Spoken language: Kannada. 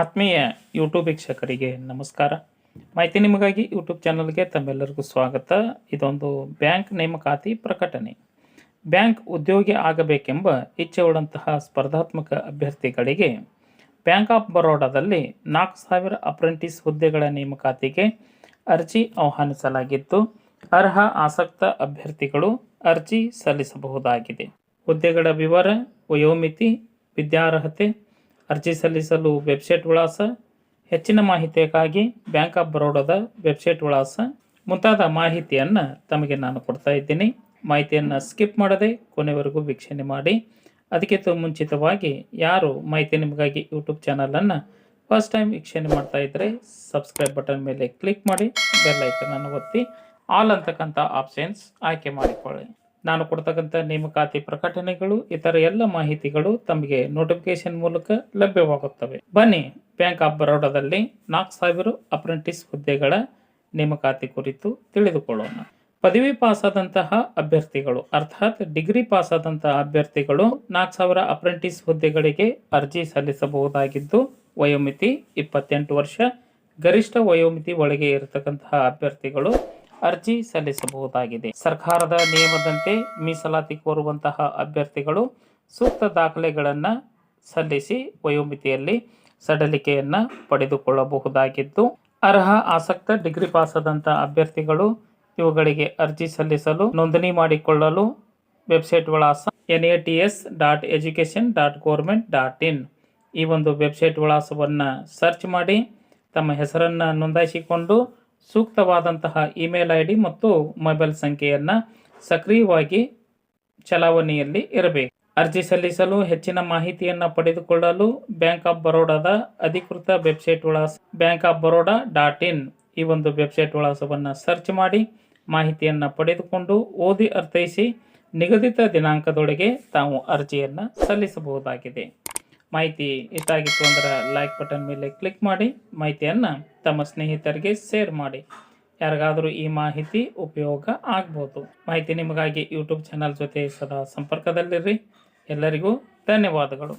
ಆತ್ಮೀಯ ಯೂಟ್ಯೂಬ್ ವೀಕ್ಷಕರಿಗೆ ನಮಸ್ಕಾರ. ಮಾಹಿತಿ ನಿಮಗಾಗಿ ಯೂಟ್ಯೂಬ್ ಚಾನಲ್ಗೆ ತಮ್ಮೆಲ್ಲರಿಗೂ ಸ್ವಾಗತ. ಇದೊಂದು ಬ್ಯಾಂಕ್ ನೇಮಕಾತಿ ಪ್ರಕಟಣೆ. ಬ್ಯಾಂಕ್ ಉದ್ಯೋಗಿ ಆಗಬೇಕೆಂಬ ಇಚ್ಛೆ ಉಳ್ಳಂತಹ ಸ್ಪರ್ಧಾತ್ಮಕ ಅಭ್ಯರ್ಥಿಗಳಿಗೆ ಬ್ಯಾಂಕ್ ಆಫ್ ಬರೋಡಾದಲ್ಲಿ ನಾಲ್ಕು ಸಾವಿರ ಅಪ್ರೆಂಟಿಸ್ ಹುದ್ದೆಗಳ ನೇಮಕಾತಿಗೆ ಅರ್ಜಿ ಆಹ್ವಾನಿಸಲಾಗಿದ್ದು ಅರ್ಹ ಆಸಕ್ತ ಅಭ್ಯರ್ಥಿಗಳು ಅರ್ಜಿ ಸಲ್ಲಿಸಬಹುದಾಗಿದೆ. ಹುದ್ದೆಗಳ ವಿವರ, ವಯೋಮಿತಿ, ವಿದ್ಯಾರ್ಹತೆ ಅರ್ಜಿ ಸಲ್ಲಿಸಲು ವೆಬ್ಸೈಟ್ ವಿಳಾಸ ಹೆಚ್ಚಿನ ಮಾಹಿತಿಗಾಗಿ ಬ್ಯಾಂಕ್ ಆಫ್ ಬರೋಡಾದ ವೆಬ್ಸೈಟ್ ವಿಳಾಸ ಮುಂತಾದ ಮಾಹಿತಿಯನ್ನು ತಮಗೆ ನಾನು ಕೊಡ್ತಾ ಇದ್ದೀನಿ. ಮಾಹಿತಿಯನ್ನು ಸ್ಕಿಪ್ ಮಾಡದೆ ಕೊನೆವರೆಗೂ ವೀಕ್ಷಣೆ ಮಾಡಿ. ಅದಕ್ಕಿಂತ ಮುಂಚಿತವಾಗಿ ಯಾರು ಮಾಹಿತಿ ನಿಮಗಾಗಿ ಯೂಟ್ಯೂಬ್ ಚಾನಲನ್ನು ಫಸ್ಟ್ ಟೈಮ್ ವೀಕ್ಷಣೆ ಮಾಡ್ತಾ ಇದ್ದರೆ ಸಬ್ಸ್ಕ್ರೈಬ್ ಬಟನ್ ಮೇಲೆ ಕ್ಲಿಕ್ ಮಾಡಿ ಬೆಲ್ಲೈಕನನ್ನು ಒತ್ತಿ ಆಲ್ ಅಂತಕ್ಕಂಥ ಆಪ್ಷನ್ಸ್ ಆಯ್ಕೆ ಮಾಡಿಕೊಳ್ಳಿ. ನಾನು ಕೊಡ್ತಕ್ಕಂಥ ನೇಮಕಾತಿ ಪ್ರಕಟಣೆಗಳು, ಇತರ ಎಲ್ಲ ಮಾಹಿತಿಗಳು ತಮಗೆ ನೋಟಿಫಿಕೇಶನ್ ಮೂಲಕ ಲಭ್ಯವಾಗುತ್ತವೆ. ಬನ್ನಿ ಬ್ಯಾಂಕ್ ಆಫ್ ಬರೋಡಾದಲ್ಲಿ ನಾಲ್ಕು ಸಾವಿರ ಅಪ್ರೆಂಟಿಸ್ ಹುದ್ದೆಗಳ ನೇಮಕಾತಿ ಕುರಿತು ತಿಳಿದುಕೊಳ್ಳೋಣ. ಪದವಿ ಪಾಸಾದಂತಹ ಅಭ್ಯರ್ಥಿಗಳು, ಅರ್ಥಾತ್ ಡಿಗ್ರಿ ಪಾಸಾದಂತಹ ಅಭ್ಯರ್ಥಿಗಳು ನಾಲ್ಕು ಸಾವಿರ ಅಪ್ರೆಂಟಿಸ್ ಹುದ್ದೆಗಳಿಗೆ ಅರ್ಜಿ ಸಲ್ಲಿಸಬಹುದಾಗಿದ್ದು, ವಯೋಮಿತಿ ಇಪ್ಪತ್ತೆಂಟು ವರ್ಷ, ಗರಿಷ್ಠ ವಯೋಮಿತಿ ಒಳಗೆ ಇರತಕ್ಕಂತಹ ಅಭ್ಯರ್ಥಿಗಳು ಅರ್ಜಿ ಸಲ್ಲಿಸಬಹುದಾಗಿದೆ. ಸರ್ಕಾರದ ನಿಯಮದಂತೆ ಮೀಸಲಾತಿ ಕೋರುವಂತಹ ಅಭ್ಯರ್ಥಿಗಳು ಸೂಕ್ತ ದಾಖಲೆಗಳನ್ನು ಸಲ್ಲಿಸಿ ವಯೋಮಿತಿಯಲ್ಲಿ ಸಡಲಿಕೆಯನ್ನು ಪಡೆದುಕೊಳ್ಳಬಹುದಾಗಿದ್ದು, ಅರ್ಹ ಆಸಕ್ತ ಡಿಗ್ರಿ ಪಾಸದಂಥ ಅಭ್ಯರ್ಥಿಗಳು ಇವುಗಳಿಗೆ ಅರ್ಜಿ ಸಲ್ಲಿಸಲು, ನೋಂದಣಿ ಮಾಡಿಕೊಳ್ಳಲು ವೆಬ್ಸೈಟ್ ವಿಳಾಸ N A T S dot education dot government dot in. ಈ ಒಂದು ವೆಬ್ಸೈಟ್ ವಿಳಾಸವನ್ನು ಸರ್ಚ್ ಮಾಡಿ, ತಮ್ಮ ಹೆಸರನ್ನು ನೋಂದಾಯಿಸಿಕೊಂಡು ಸೂಕ್ತವಾದಂತಹ ಇಮೇಲ್ ಐ ಡಿ ಮತ್ತು ಮೊಬೈಲ್ ಸಂಖ್ಯೆಯನ್ನು ಸಕ್ರಿಯವಾಗಿ ಚಲಾವಣೆಯಲ್ಲಿ ಇರಬೇಕು. ಅರ್ಜಿ ಸಲ್ಲಿಸಲು ಹೆಚ್ಚಿನ ಮಾಹಿತಿಯನ್ನು ಪಡೆದುಕೊಳ್ಳಲು ಬ್ಯಾಂಕ್ ಆಫ್ ಬರೋಡಾದ ಅಧಿಕೃತ ವೆಬ್ಸೈಟ್ ವಿಳಾಸ bank of Baroda dot in ಈ ಒಂದು ವೆಬ್ಸೈಟ್ ವಿಳಾಸವನ್ನು ಸರ್ಚ್ ಮಾಡಿ ಮಾಹಿತಿಯನ್ನು ಪಡೆದುಕೊಂಡು ಓದಿ ಅರ್ಥೈಸಿ ನಿಗದಿತ ದಿನಾಂಕದೊಳಗೆ ತಾವು ಅರ್ಜಿಯನ್ನು ಸಲ್ಲಿಸಬಹುದಾಗಿದೆ. ಮಾಹಿತಿ ಇಷ್ಟ ಅಂದ್ರೆ ಲೈಕ್ ಬಟನ್ ಮೇಲೆ ಕ್ಲಿಕ್ ಮಾಡಿ ಮಾಹಿತಿಯನ್ನು ತಮ್ಮ ಸ್ನೇಹಿತರಿಗೆ ಶೇರ್ ಮಾಡಿ. ಯಾರಿಗಾದರೂ ಈ ಮಾಹಿತಿ ಉಪಯೋಗ ಆಗ್ಬೋದು. ಮಾಹಿತಿ ನಿಮಗಾಗಿ ಯೂಟ್ಯೂಬ್ ಚಾನಲ್ ಜೊತೆ ಸದಾ ಸಂಪರ್ಕದಲ್ಲಿರಿ. ಎಲ್ಲರಿಗೂ ಧನ್ಯವಾದಗಳು.